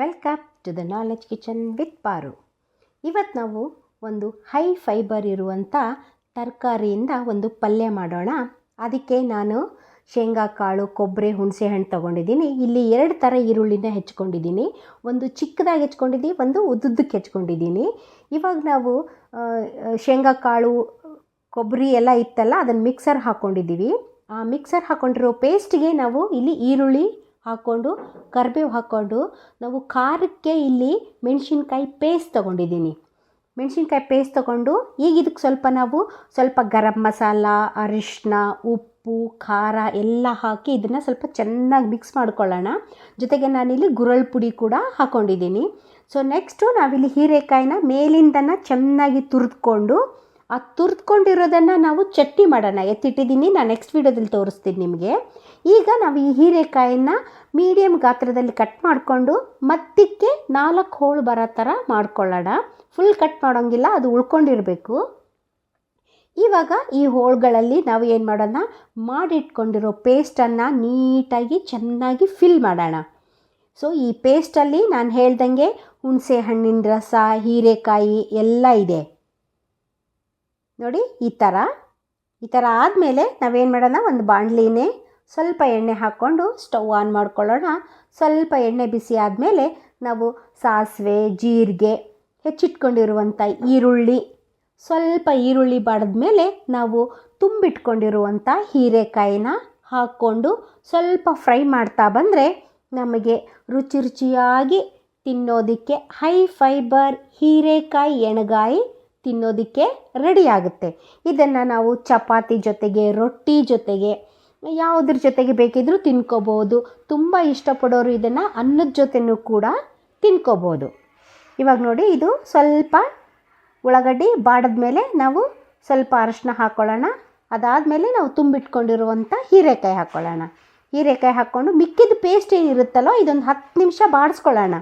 Welcome to the knowledge kitchen with Paru ಇವತ್ತು ನಾವು ಒಂದು ಹೈ ಫೈಬರ್ ಇರುವಂಥ ತರಕಾರಿಯಿಂದ ಒಂದು ಪಲ್ಯ ಮಾಡೋಣ. ಅದಕ್ಕೆ ನಾನು ಶೇಂಗಾ, ಕಾಳು ಕೊಬ್ಬರಿ ಹುಣಸೆಹಣ್ಣು ತೊಗೊಂಡಿದ್ದೀನಿ. ಇಲ್ಲಿ ಎರಡು ಥರ ಈರುಳ್ಳಿನ ಹೆಚ್ಕೊಂಡಿದ್ದೀನಿ. ಒಂದು ಚಿಕ್ಕದಾಗಿ ಹೆಚ್ಕೊಂಡಿದ್ದೀನಿ, ಒಂದು ಉದ್ದುದ್ದಕ್ಕೆ ಹೆಚ್ಕೊಂಡಿದ್ದೀನಿ. ಇವಾಗ ನಾವು ಶೇಂಗಾ, ಕಾಳು ಕೊಬ್ಬರಿ ಎಲ್ಲ ಇತ್ತಲ್ಲ, ಅದನ್ನು ಮಿಕ್ಸರ್ ಹಾಕ್ಕೊಂಡಿದ್ದೀವಿ ಆ ಮಿಕ್ಸರ್ ಹಾಕ್ಕೊಂಡಿರೋ ಪೇಸ್ಟ್ಗೆ ನಾವು ಇಲ್ಲಿ ಈರುಳ್ಳಿ ಹಾಕ್ಕೊಂಡು, ಕರಿಬೇವು ಹಾಕ್ಕೊಂಡು, ನಾವು ಖಾರಕ್ಕೆ ಇಲ್ಲಿ ಮೆಣಸಿನ್ಕಾಯಿ ಪೇಸ್ಟ್ ತೊಗೊಂಡಿದ್ದೀನಿ. ಮೆಣಸಿನ್ಕಾಯಿ ಪೇಸ್ಟ್ ತೊಗೊಂಡು, ಈಗ ಇದಕ್ಕೆ ಸ್ವಲ್ಪ ನಾವು ಸ್ವಲ್ಪ ಗರಂ ಮಸಾಲ ಅರಿಶಿನ ಉಪ್ಪು, ಖಾರ ಎಲ್ಲ ಹಾಕಿ ಇದನ್ನು ಸ್ವಲ್ಪ ಚೆನ್ನಾಗಿ ಮಿಕ್ಸ್ ಮಾಡ್ಕೊಳ್ಳೋಣ. ಜೊತೆಗೆ ನಾನಿಲ್ಲಿ ಗುರಳ್ ಪುಡಿ ಕೂಡ ಹಾಕ್ಕೊಂಡಿದ್ದೀನಿ ಸೊ ನೆಕ್ಸ್ಟು ನಾವಿಲ್ಲಿ ಹೀರೆಕಾಯಿನ ಮೇಲಿಂದನ ಚೆನ್ನಾಗಿ ತುರಿದ್ಕೊಂಡು ಆ ತುರ್ದ್ಕೊಂಡಿರೋದನ್ನು ನಾವು ಚಟ್ನಿ ಮಾಡೋಣ. ಎತ್ತಿಟ್ಟಿದ್ದೀನಿ ನಾನು ನೆಕ್ಸ್ಟ್ ವೀಡಿಯೋದಲ್ಲಿ ತೋರಿಸ್ತೀನಿ ನಿಮಗೆ. ಈಗ ನಾವು ಈ ಹೀರೆಕಾಯಿನ ಮೀಡಿಯಮ್ ಗಾತ್ರದಲ್ಲಿ ಕಟ್ ಮಾಡಿಕೊಂಡು ಮತ್ತಕ್ಕೆ ನಾಲ್ಕು ಹೋಳು ಬರೋ ಥರ ಮಾಡ್ಕೊಳ್ಳೋಣ. ಫುಲ್ ಕಟ್ ಮಾಡೋಂಗಿಲ್ಲ, ಅದು ಉಳ್ಕೊಂಡಿರಬೇಕು. ಇವಾಗ ಈ ಹೋಳುಗಳಲ್ಲಿ ನಾವು ಏನು ಮಾಡೋಣ? ಮಾಡಿಟ್ಕೊಂಡಿರೋ ಪೇಸ್ಟನ್ನು ನೀಟಾಗಿ ಚೆನ್ನಾಗಿ ಫಿಲ್ ಮಾಡೋಣ. ಸೊ ಈ ಪೇಸ್ಟಲ್ಲಿ ನಾನು ಹೇಳ್ದಂಗೆ ಹುಣಸೆ ಹಣ್ಣಿನ ರಸ, ಹೀರೆಕಾಯಿ ಎಲ್ಲ ಇದೆ. ನೋಡಿ, ಈ ಥರ ಈ ಥರ ಆದಮೇಲೆ ನಾವೇನು ಮಾಡೋಣ, ಒಂದು ಬಾಣಲಿನೇ ಸ್ವಲ್ಪ ಎಣ್ಣೆ ಹಾಕ್ಕೊಂಡು ಸ್ಟವ್ ಆನ್ ಮಾಡ್ಕೊಳ್ಳೋಣ. ಸ್ವಲ್ಪ ಎಣ್ಣೆ ಬಿಸಿ ಆದಮೇಲೆ ನಾವು ಸಾಸಿವೆ, ಜೀರಿಗೆ ಹೆಚ್ಚಿಟ್ಕೊಂಡಿರುವಂಥ ಈರುಳ್ಳಿ, ಸ್ವಲ್ಪ ಈರುಳ್ಳಿ ಬಾಡಿದ್ಮೇಲೆ ನಾವು ತುಂಬಿಟ್ಕೊಂಡಿರುವಂಥ ಹೀರೆಕಾಯಿನ ಹಾಕ್ಕೊಂಡು ಸ್ವಲ್ಪ ಫ್ರೈ ಮಾಡ್ತಾ ಬಂದರೆ ನಮಗೆ ರುಚಿ ರುಚಿಯಾಗಿ ತಿನ್ನೋದಕ್ಕೆ ಹೈ ಫೈಬರ್ ಹೀರೆಕಾಯಿ ಎಣ್ಗಾಯಿ ತಿನ್ನೋದಕ್ಕೆ ರೆಡಿ ಆಗುತ್ತೆ. ಇದನ್ನು ನಾವು ಚಪಾತಿ ಜೊತೆಗೆ, ರೊಟ್ಟಿ ಜೊತೆಗೆ, ಯಾವುದ್ರ ಜೊತೆಗೆ ಬೇಕಿದ್ರೂ ತಿನ್ಕೋಬೋದು ತುಂಬ ಇಷ್ಟಪಡೋರು ಇದನ್ನು ಅನ್ನದ ಜೊತೆನೂ ಕೂಡ ತಿನ್ಕೋಬೋದು ಇವಾಗ ನೋಡಿ, ಇದು ಸ್ವಲ್ಪ ಉಳ್ಳಾಗಡ್ಡಿ ಮೇಲೆ ನಾವು ಸ್ವಲ್ಪ ಅರಶಿನ ಹಾಕ್ಕೊಳ್ಳೋಣ ಅದಾದಮೇಲೆ ನಾವು ತುಂಬಿಟ್ಕೊಂಡಿರುವಂಥ ಹೀರೆಕಾಯಿ ಹಾಕ್ಕೊಳ್ಳೋಣ ಹೀರೆಕಾಯಿ ಹಾಕ್ಕೊಂಡು ಮಿಕ್ಕಿದ ಪೇಸ್ಟ್ ಏನಿರುತ್ತಲ್ಲೋ, ಇದೊಂದು ಹತ್ತು ನಿಮಿಷ ಬಾಡಿಸ್ಕೊಳ್ಳೋಣ.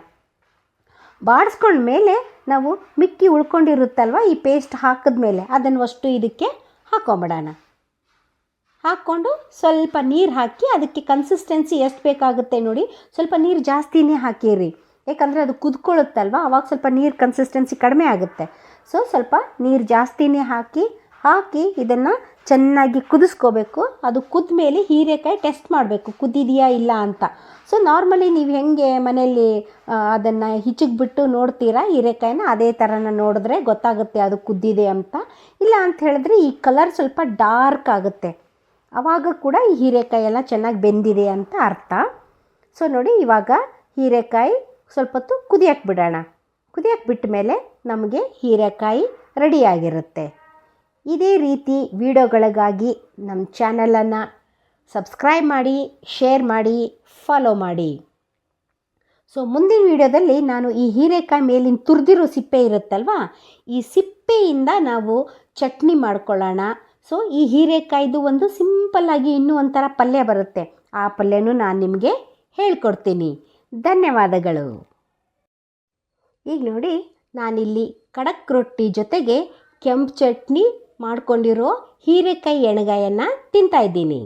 ಬಾಡಿಸ್ಕೊಂಡ್ಮೇಲೆ ನಾವು ಮಿಕ್ಕಿ ಉಳ್ಕೊಂಡಿರುತ್ತಲ್ವ? ಈ ಪೇಸ್ಟ್ ಹಾಕಿದ್ಮೇಲೆ ಅದನ್ನು ಅಷ್ಟು ಇದಕ್ಕೆ ಹಾಕೊಂಬಿಡೋಣ. ಹಾಕ್ಕೊಂಡು ಸ್ವಲ್ಪ ನೀರು ಹಾಕಿ ಅದಕ್ಕೆ ಕನ್ಸಿಸ್ಟೆನ್ಸಿ ಎಷ್ಟು ಬೇಕಾಗುತ್ತೆ ನೋಡಿ. ಸ್ವಲ್ಪ ನೀರು ಜಾಸ್ತಿನೇ ಹಾಕಿರಿ. ಯಾಕಂದರೆ ಅದು ಕುದ್ಕೊಳ್ಳುತ್ತಲ್ವ? ಅವಾಗ ಸ್ವಲ್ಪ ನೀರು ಕನ್ಸಿಸ್ಟೆನ್ಸಿ ಕಡಿಮೆ ಆಗುತ್ತೆ. ಸೊ ಸ್ವಲ್ಪ ನೀರು ಜಾಸ್ತಿನೇ ಹಾಕಿ ಹಾಕಿ ಇದನ್ನು ಚೆನ್ನಾಗಿ ಕುದಿಸ್ಕೋಬೇಕು. ಅದು ಕುದ್ದ ಮೇಲೆ ಹೀರೆಕಾಯಿ ಟೆಸ್ಟ್ ಮಾಡಬೇಕು. ಕುದ್ದಿದೆಯಾ ಇಲ್ಲ ಅಂತ. ಸೊ ನಾರ್ಮಲಿ ನೀವು ಹೆಂಗೆ ಮನೆಯಲ್ಲಿ ಅದನ್ನು ಹಿಚಕ್ಬಿಟ್ಟು ನೋಡ್ತೀರಾ? ಹೀರೆಕಾಯಿನ ಅದೇ ಥರನ ನೋಡಿದ್ರೆ ಗೊತ್ತಾಗುತ್ತೆ ಅದು ಕುದ್ದಿದೆ ಅಂತ. ಇಲ್ಲ ಅಂತ ಹೇಳಿದ್ರೆ ಈ ಕಲರ್ ಸ್ವಲ್ಪ ಡಾರ್ಕ್ ಆಗುತ್ತೆ. ಆವಾಗ ಕೂಡ ಈ ಹೀರೆಕಾಯಿ ಎಲ್ಲ ಚೆನ್ನಾಗಿ ಬೆಂದಿದೆ ಅಂತ ಅರ್ಥ. ಸೊ ನೋಡಿ ಇವಾಗ ಹೀರೆಕಾಯಿ ಸ್ವಲ್ಪ ಹೊತ್ತು ಕುದಿಯಕ್ಕೆ ಬಿಡೋಣ. ಕುದಿಯಕ್ಕೆ ಬಿಟ್ಟ ಮೇಲೆ ನಮಗೆ ಹೀರೆಕಾಯಿ ರೆಡಿಯಾಗಿರುತ್ತೆ ಇದೇ ರೀತಿ ವಿಡಿಯೋಗಳಿಗಾಗಿ ನಮ್ಮ ಚಾನಲನ್ನು ಸಬ್ಸ್ಕ್ರೈಬ್ ಮಾಡಿ, ಶೇರ್ ಮಾಡಿ, ಫಾಲೋ ಮಾಡಿ. ಸೊ ಮುಂದಿನ ವಿಡಿಯೋದಲ್ಲಿ ನಾನು ಈ ಹೀರೆಕಾಯಿ ಮೇಲಿನ ತುರಿದಿರೋ ಸಿಪ್ಪೆ ಇರುತ್ತಲ್ವಾ? ಈ ಸಿಪ್ಪೆಯಿಂದ ನಾವು ಚಟ್ನಿ ಮಾಡ್ಕೊಳ್ಳೋಣ. ಸೊ ಈ ಹೀರೆಕಾಯ್ದು ಒಂದು ಸಿಂಪಲ್ಲಾಗಿ ಇನ್ನೂ ಒಂಥರ ಪಲ್ಯ ಬರುತ್ತೆ. ಆ ಪಲ್ಯನೂ ನಾನು ನಿಮಗೆ ಹೇಳ್ಕೊಡ್ತೀನಿ. ಧನ್ಯವಾದಗಳು. ಈಗ ನೋಡಿ, ನಾನಿಲ್ಲಿ ಕಡಕ್ ರೊಟ್ಟಿ ಜೊತೆಗೆ ಕೆಂಪು ಚಟ್ನಿ ಮಾಡ್ಕೊಂಡಿರೋ ಹೀರೆಕಾಯಿ ಎಣ್ಗಾಯನ್ನು ತಿಂತಾ ಇದ್ದೀನಿ.